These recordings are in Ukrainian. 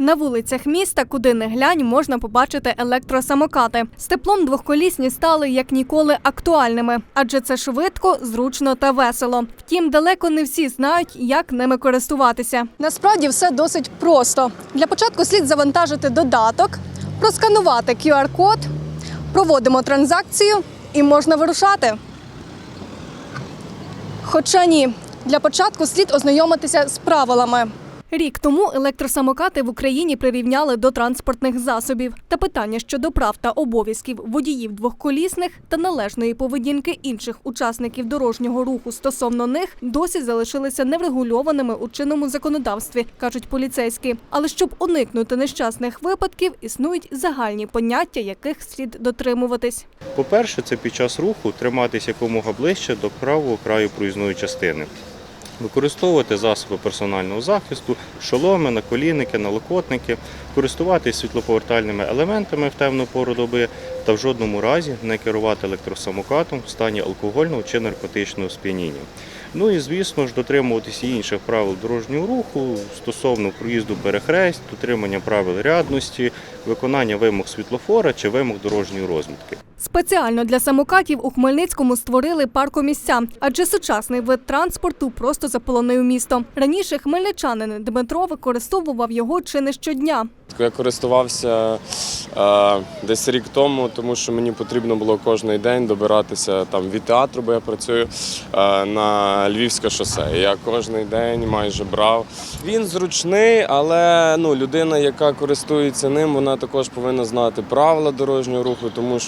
На вулицях міста, куди не глянь, можна побачити електросамокати. З теплом двохколісні стали як ніколи актуальними, адже це швидко, зручно та весело. Втім, далеко не всі знають, як ними користуватися. Насправді все досить просто. Для початку слід завантажити додаток, просканувати QR-код, проводимо транзакцію і можна вирушати. Хоча ні, для початку слід ознайомитися з правилами. Рік тому електросамокати в Україні прирівняли до транспортних засобів. Та питання щодо прав та обов'язків водіїв двохколісних та належної поведінки інших учасників дорожнього руху стосовно них досі залишилися неврегульованими у чинному законодавстві, кажуть поліцейські. Але щоб уникнути нещасних випадків, існують загальні поняття, яких слід дотримуватись. По-перше, це під час руху триматися якомога ближче до правого краю проїзної частини. Використовувати засоби персонального захисту, шоломи, наколінники, налокотники, користуватись світлоповертальними елементами в темну пору доби та в жодному разі не керувати електросамокатом в стані алкогольного чи наркотичного сп'яніння. Ну і звісно ж дотримуватися інших правил дорожнього руху стосовно проїзду перехресть, дотримання правил рядності, виконання вимог світлофора чи вимог дорожньої розмітки. Спеціально для самокатів у Хмельницькому створили паркомісця, адже сучасний вид транспорту просто заполонив місто. Раніше хмельничанин Дмитро використовував його чи не щодня. Я користувався е, десь рік тому, тому що мені потрібно було кожен день добиратися там від театру, бо я працюю е, на Львівське шосе. Я кожен день майже брав. Він зручний, але ну, людина, яка користується ним, вона також повинна знати правила дорожнього руху, тому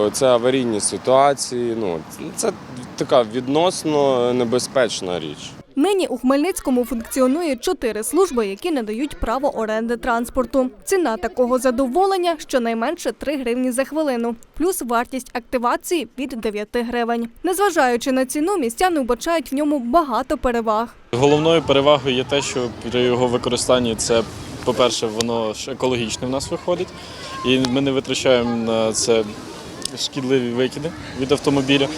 що це аварійні ситуації. Ну, це така відносно небезпечна річ. Нині у Хмельницькому функціонує чотири служби, які надають право оренди транспорту. Ціна такого задоволення щонайменше 3 гривні за хвилину, плюс вартість активації від 9 гривень. Незважаючи на ціну, містяни вбачають в ньому багато переваг. Головною перевагою є те, що при його використанні це, по-перше, воно ж екологічне в нас виходить, і ми не витрачаємо на це шкідливі викиди від автомобіля,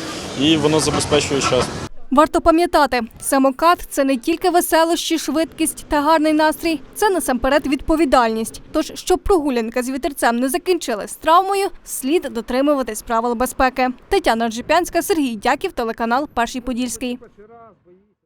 і воно забезпечує час. Варто пам'ятати, самокат це не тільки веселощі, швидкість та гарний настрій, це насамперед відповідальність. Тож, щоб прогулянка з вітерцем не закінчилась травмою, слід дотримуватись правил безпеки. Тетяна Джипянська, Сергій Дяків, телеканал Перший Подільський.